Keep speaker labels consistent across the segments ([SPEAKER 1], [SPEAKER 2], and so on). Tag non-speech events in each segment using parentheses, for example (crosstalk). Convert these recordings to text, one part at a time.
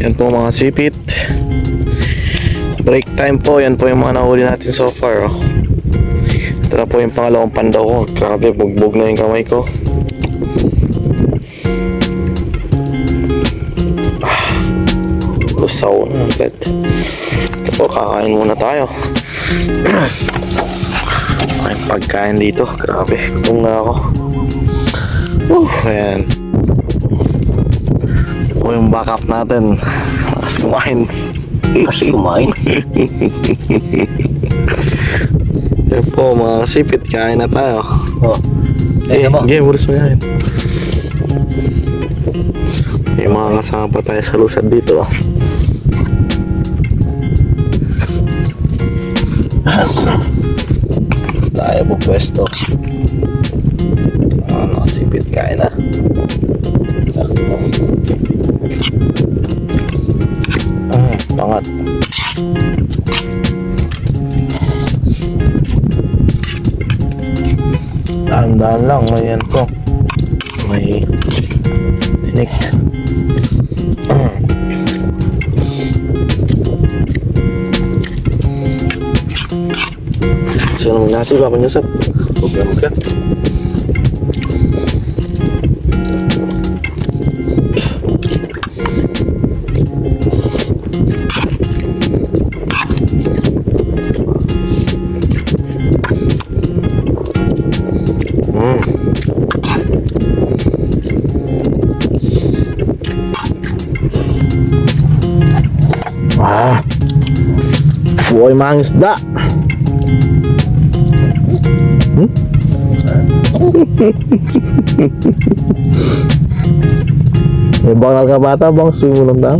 [SPEAKER 1] Yan po mga sipit. Break time po. Yan po yung mga nahuli natin so far. Oh. Ito na po yung pangalawang pandaw ko. Grabe, bugbog na yung kamay ko. Ah, lusaw na agad. Ito po, kakain muna tayo. (clears throat) Ay, pagkain dito. Grabe, gutom na ako. Uh, ayan. Po yung backup natin. Mas kumain.
[SPEAKER 2] Kasi kumain. (laughs)
[SPEAKER 1] Yan po mga sipit, kain na tayo.
[SPEAKER 2] Oh.
[SPEAKER 1] Eh,
[SPEAKER 2] mo.
[SPEAKER 1] game, bulis mo yan. May mga kasama pa tayo sa lusad dito. tayo po pwesto. Ano, sipit kain na. May tinik. Sino naman nasi, Papa Joseph? Problema ka. Buhay mga isda. Hmm? May (laughs) bakal ka bata bang sumulam daw?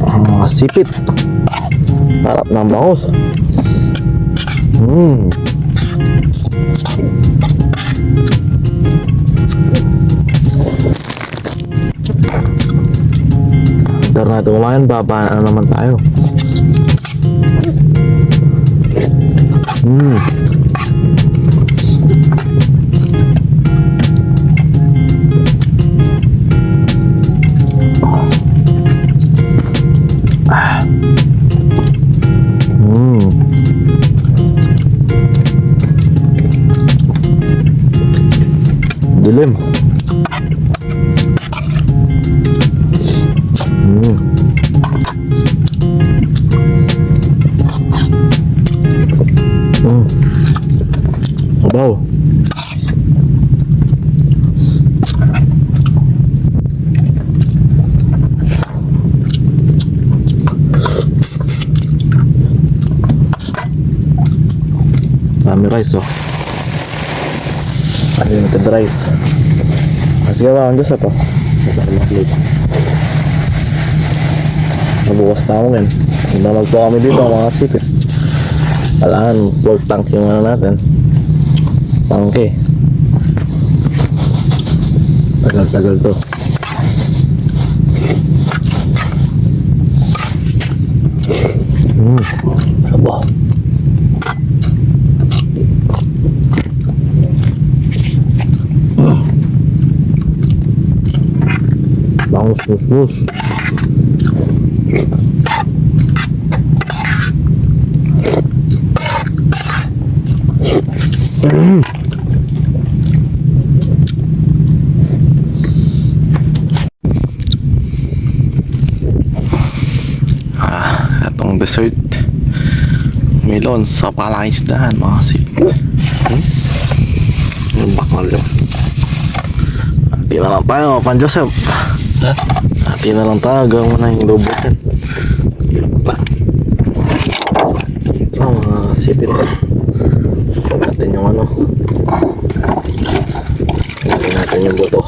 [SPEAKER 1] Ang mga sipit. Harap ng bangus. Hmm. Dar natin kumain, babaan na naman tayo. Hmm. Ah. Dilim. Abaw. Dami rice oh. Unlimited rice. Mas gawa ang Diyos ito. Nabukas na ako men. Nalag po kami dito mga sipit. Kailangan full tank yung ano natin. Tangke. Tagal-tagal to. Mm.
[SPEAKER 2] Aba.
[SPEAKER 1] Bangus mus-mus. Mm. Dessert. Melon sa palaisdahan mga sipit. Hmm? Yung bakal yun. Hati na lang tayo, Pan Joseph.
[SPEAKER 2] Ha?
[SPEAKER 1] Hati na lang tayo, gawin mo na yung lubutin. Oh, mga sipit. Ito natin yung ano. Ito natin yung buto.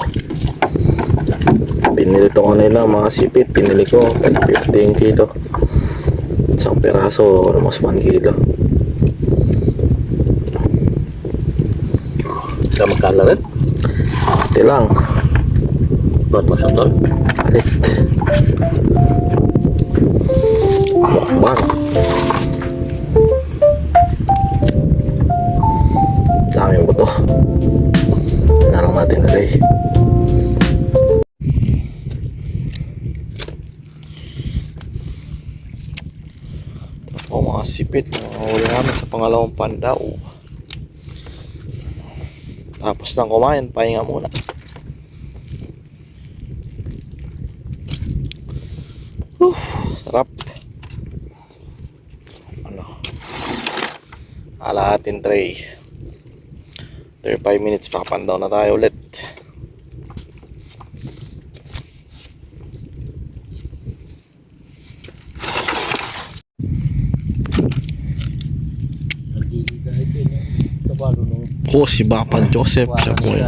[SPEAKER 1] Pinili to kanila mga sipit. Pinili ko 50 yung kilo isang peraso almost ano, 1 kilo.
[SPEAKER 2] Sa magkala rin?
[SPEAKER 1] ate lang.
[SPEAKER 2] Ba't masatol?
[SPEAKER 1] alit. Bang daming buto. Narang natin today mga huli namin sa pangalawang pandaw. Tapos nang kumain, pahinga muna. Whew, sarap. Ano? Alahatin tray. 35 minutes, papandaw na tayo ulit. Po, si Bapan Joseph. Siya po, eh.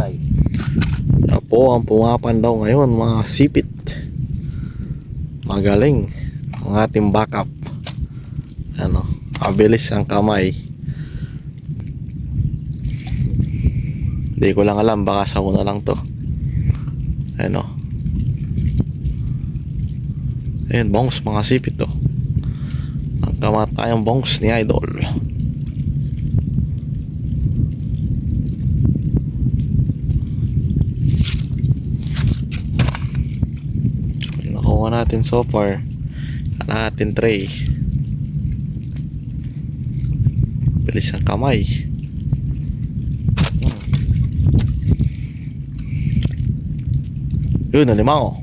[SPEAKER 1] siya po ang pumapandaw ngayon, mga sipit. Magaling. Ang ating backup. Ano, mabilis ang kamay. Hindi ko lang alam, baka sa una lang to. Ano. Ayun, bongs, mga sipit to. Ang kamatayang bongs ni Idol. Natin so far. Kalahatin tray. Bilis ang kamay. Yun, nalimango.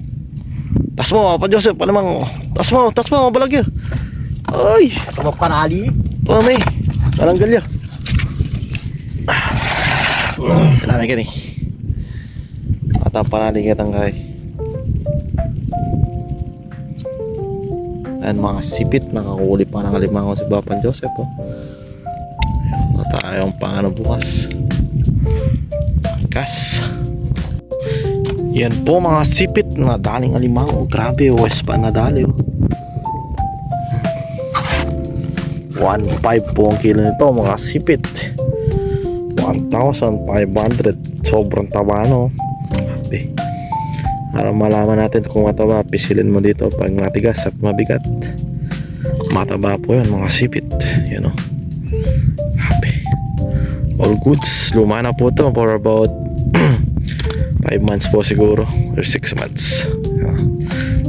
[SPEAKER 1] Tas mo, pa Joseph, palimango. Tas mo, tas mo, balag yun. Ay,
[SPEAKER 2] Tumap ka na Ali.
[SPEAKER 1] pamay. Talanggal yun. Kailangan ka ni. At ang panaligat ang Ayan mga sipit, nakakuli pa ng alimango si Bapan Joseph. Oh. Ayan na tayong pangano bukas. Angkas. Yan po mga sipit na daling alimango. Grabe, west pa na dali. Oh. 1.5 po ang kilo nito mga sipit 1,500 sobrang taba no. Para malaman natin kung mataba pisilin mo dito pag matigas at mabigat. Mataba po yan mga sipit. Yun o Grabe. all goods. Luma na po to for about (clears throat) 5 months po siguro or 6 months. Yan.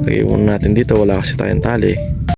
[SPEAKER 1] lagay muna natin dito. Wala kasi tayong tali